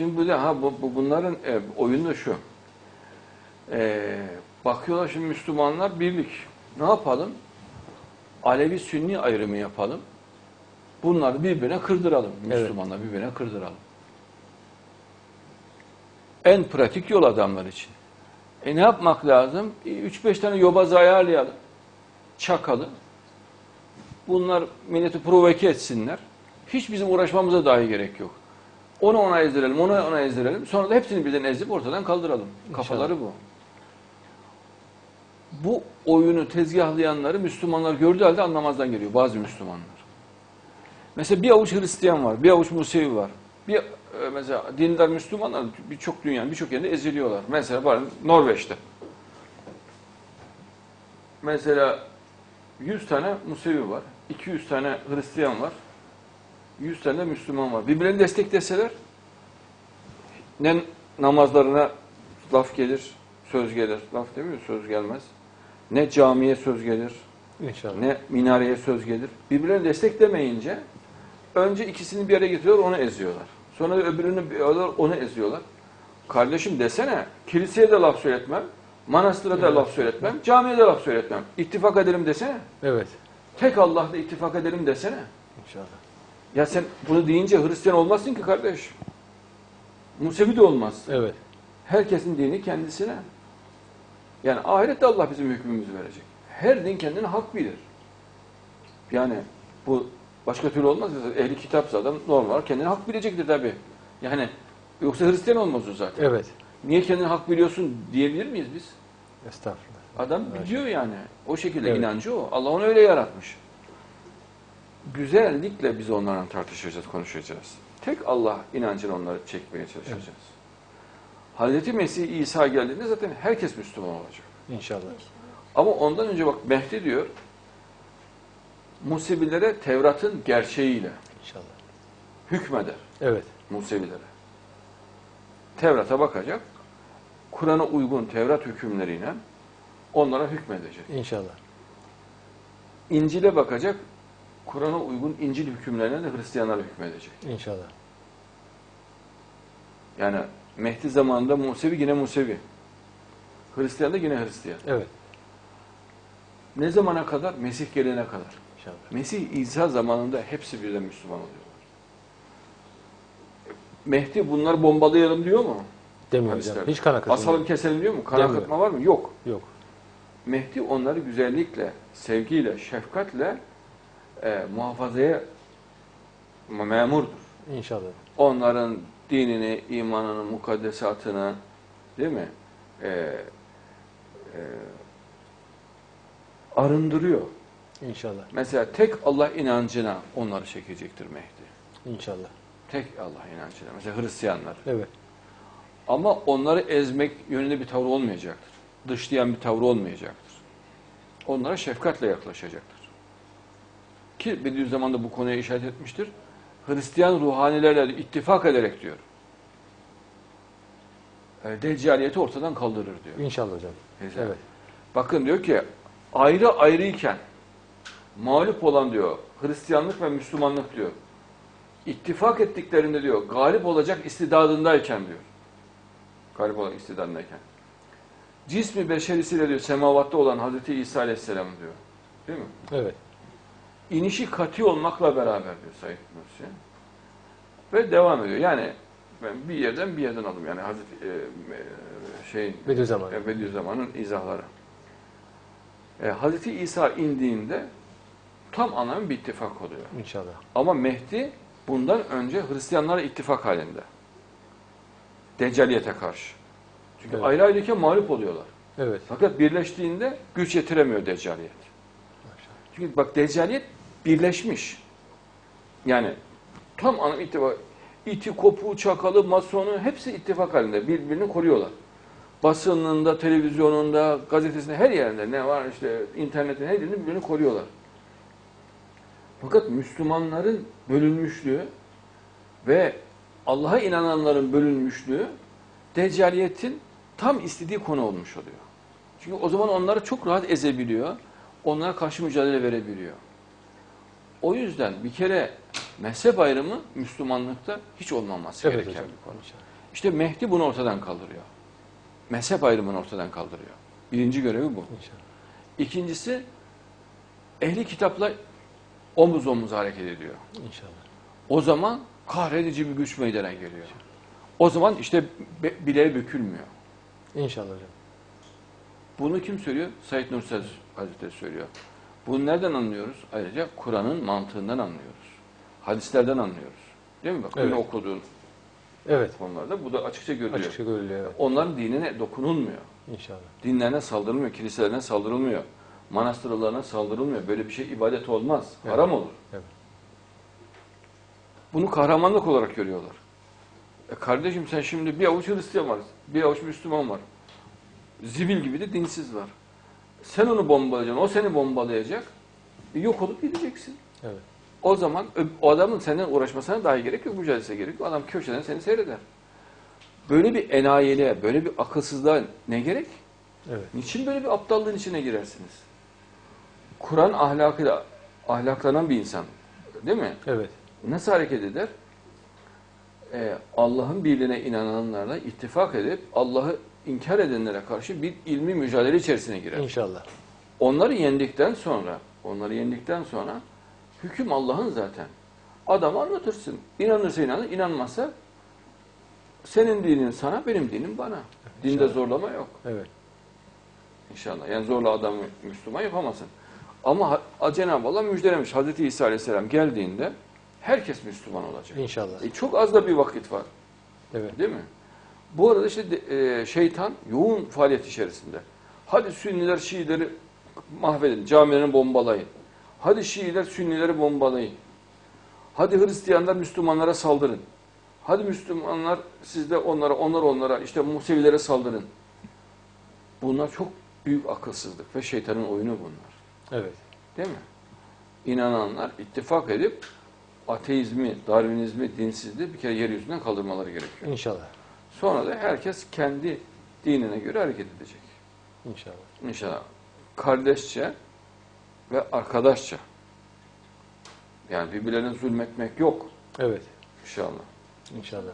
Şimdi bu da ha bu, bu- bunların e, oyunu da şu. E, bakıyorlar şimdi Müslümanlar birlik. Ne yapalım? Alevi Sünni ayrımı yapalım. Bunları birbirine kırdıralım. Evet. Müslümanlar birbirine kırdıralım. En pratik yol adamlar için. E ne yapmak lazım? 3-5 tane yobaz ayarlayalım. Çakalım. Bunlar milleti provoke etsinler. Hiç bizim uğraşmamıza dahi gerek yok. Onu ona ezdirelim, onu ona ezdirelim. Sonra da hepsini birden ezip ortadan kaldıralım. Kafaları bu. Bu oyunu tezgahlayanları Müslümanlar gördüğü halde anlamazdan geliyor bazı Müslümanlar. Mesela bir avuç Hristiyan var, bir avuç Musevi var. Bir e, mesela dindar Müslümanlar birçok dünyanın birçok yerinde eziliyorlar. Mesela var Norveç'te. Mesela 100 tane Musevi var, 200 tane Hristiyan var, 100 tane Müslüman var. Birbirlerini destekleseler ne namazlarına laf gelir, söz gelir. Laf demiyor, söz gelmez. Ne camiye söz gelir, İnşallah. ne minareye söz gelir. Birbirlerini desteklemeyince önce ikisini bir araya getiriyorlar, onu eziyorlar. Sonra öbürünü alıyorlar, onu eziyorlar. Kardeşim desene, kiliseye de laf söyletmem, manastıra da Evet. laf söyletmem, camiye de laf söyletmem. İttifak edelim desene. Evet. Tek Allah'la ittifak edelim desene. İnşallah. Ya sen bunu deyince Hristiyan olmazsın ki kardeş. Musevi de olmazsın. Evet. Herkesin dini kendisine. Yani ahirette Allah bizim hükmümüzü verecek. Her din kendine hak bilir. Yani bu başka türlü olmaz. Ehli kitapsa adam normal kendine hak bilecektir tabi. Yani yoksa Hristiyan olmaz o zaten. Evet. Niye kendine hak biliyorsun diyebilir miyiz biz? Estağfurullah. Adam biliyor yani. O şekilde Evet. inancı o. Allah onu öyle yaratmış. Güzellikle biz onlarla tartışacağız, konuşacağız. Tek Allah inancını onları çekmeye çalışacağız. Hazreti Mesih İsa geldiğinde zaten herkes Müslüman olacak. İnşallah. Ama ondan önce bak Mehdi diyor, Musevilere Tevrat'ın gerçeğiyle İnşallah. hükmeder. Evet. Musevilere. Tevrat'a bakacak, Kur'an'a uygun Tevrat hükümleriyle onlara hükmedecek. İnşallah. İncil'e bakacak, Kur'an'a uygun İncil hükümlerine de Hristiyanlar hükmedecek. İnşallah. Yani Mehdi zamanında Musevi yine Musevi. Hristiyan da yine Hristiyan. Evet. Ne zamana kadar? Mesih gelene kadar. İnşallah. Mesih İsa zamanında hepsi birden Müslüman oluyorlar. Mehdi bunları bombalayalım diyor mu? Demiyor hocam. Hiç kan akıtmıyor. Asalım keselim diyor mu? Kan akıtma var mı? Yok. Yok. Mehdi onları güzellikle, sevgiyle, şefkatle e, muhafazaya memurdur. İnşallah. Onların dinini, imanını, mukaddesatını değil mi? E, e, arındırıyor. İnşallah. Mesela tek Allah inancına onları çekecektir Mehdi. İnşallah. Tek Allah inancına. Mesela Hristiyanlar. Evet. Ama onları ezmek yönünde bir tavır olmayacaktır. Dışlayan bir tavır olmayacaktır. Onlara şefkatle yaklaşacaktır. Ki Bediüzzaman da bu konuya işaret etmiştir. Hristiyan ruhanilerle ittifak ederek diyor. e, Deccaliyeti ortadan kaldırır diyor. İnşallah hocam. Neyse. Evet. Bakın diyor ki ayrı ayrıyken mağlup olan diyor Hristiyanlık ve Müslümanlık diyor. İttifak ettiklerinde diyor galip olacak istidadındayken diyor. Galip olacak istidadındayken. Cismi beşerisiyle diyor semavatta olan Hazreti İsa Aleyhisselam diyor. Değil mi? Evet. İnişi katı olmakla beraber diyor Said Nursi. Ve devam ediyor. Yani ben bir yerden bir yerden aldım. Yani Hazreti e, e, şeyin Bediüzzaman. e, Bediüzzaman'ın izahları. E, Hazreti İsa indiğinde tam anlamı bir ittifak oluyor. İnşallah. Ama Mehdi bundan önce Hristiyanlarla ittifak halinde. Deccaliyete karşı. Çünkü Evet. ayrı ayrıyken mağlup oluyorlar. Evet. Fakat birleştiğinde güç yetiremiyor Deccaliyet. Çünkü bak Deccaliyet birleşmiş. Yani tam anlam ittifak. İti, kopuğu, çakalı, masonu hepsi ittifak halinde. Birbirini koruyorlar. Basınında, televizyonunda, gazetesinde her yerinde ne var işte internetin her yerinde birbirini koruyorlar. Fakat Müslümanların bölünmüşlüğü ve Allah'a inananların bölünmüşlüğü Deccaliyetin tam istediği konu olmuş oluyor. Çünkü o zaman onları çok rahat ezebiliyor. Onlara karşı mücadele verebiliyor. O yüzden bir kere mezhep ayrımı Müslümanlıkta hiç olmaması Evet gereken hocam. bir konu. İnşallah. İşte Mehdi bunu ortadan kaldırıyor. Mezhep ayrımını ortadan kaldırıyor. Birinci görevi bu. İnşallah. İkincisi ehli kitapla omuz omuz hareket ediyor. İnşallah. O zaman kahredici bir güç meydana geliyor. O zaman işte bileği bükülmüyor. İnşallah hocam. Bunu kim söylüyor? Said Nursi Hazretleri söylüyor. Bunu nereden anlıyoruz? Ayrıca Kur'an'ın mantığından anlıyoruz. Hadislerden anlıyoruz. Değil mi? Bak Evet. okuduğun Evet. konularda bu da açıkça görülüyor. Açıkça görülüyor. Evet. Onların dinine dokunulmuyor. İnşallah. Dinlerine saldırılmıyor, kiliselerine saldırılmıyor. Manastırlarına saldırılmıyor. Böyle bir şey ibadet olmaz. Evet. Haram olur. Evet. Bunu kahramanlık olarak görüyorlar. E kardeşim sen şimdi bir avuç Hristiyan var, bir avuç Müslüman var. Zibil gibi de dinsiz var. Sen onu bombalayacaksın, o seni bombalayacak. E yok olup gideceksin. Evet. O zaman o adamın senden uğraşmasına dahi gerek yok, mücadelesine gerek yok. Adam köşeden seni seyreder. Böyle bir enayiliğe, böyle bir akılsızlığa ne gerek? Evet. Niçin böyle bir aptallığın içine girersiniz? Kur'an ahlakıyla ahlaklanan bir insan, değil mi? Evet. Nasıl hareket eder? Ee, Allah'ın birliğine inananlarla ittifak edip Allah'ı inkar edenlere karşı bir ilmi mücadele içerisine girer. İnşallah. Onları yendikten sonra, onları yendikten sonra hüküm Allah'ın zaten. Adamı anlatırsın. İnanırsa inanır, inanmazsa senin dinin sana, benim dinim bana. Dinde İnşallah. zorlama yok. Evet. İnşallah. Yani zorla adamı Müslüman yapamazsın. Ama Cenab-ı Allah müjdelemiş. Hazreti İsa Aleyhisselam geldiğinde herkes Müslüman olacak. İnşallah. E, çok az da bir vakit var. Evet. Değil mi? Bu arada işte e, şeytan yoğun faaliyet içerisinde. Hadi Sünniler Şiileri mahvedin, camilerini bombalayın. Hadi Şiiler Sünnileri bombalayın. Hadi Hristiyanlar Müslümanlara saldırın. Hadi Müslümanlar siz de onlara, onlar onlara, işte Musevilere saldırın. Bunlar çok büyük akılsızlık ve şeytanın oyunu bunlar. Evet. Değil mi? İnananlar ittifak edip ateizmi, darwinizmi, dinsizliği bir kere yeryüzünden kaldırmaları gerekiyor. İnşallah. Sonra da herkes kendi dinine göre hareket edecek. İnşallah. İnşallah. Kardeşçe ve arkadaşça. Yani birbirlerine zulmetmek yok Evet. inşallah. İnşallah.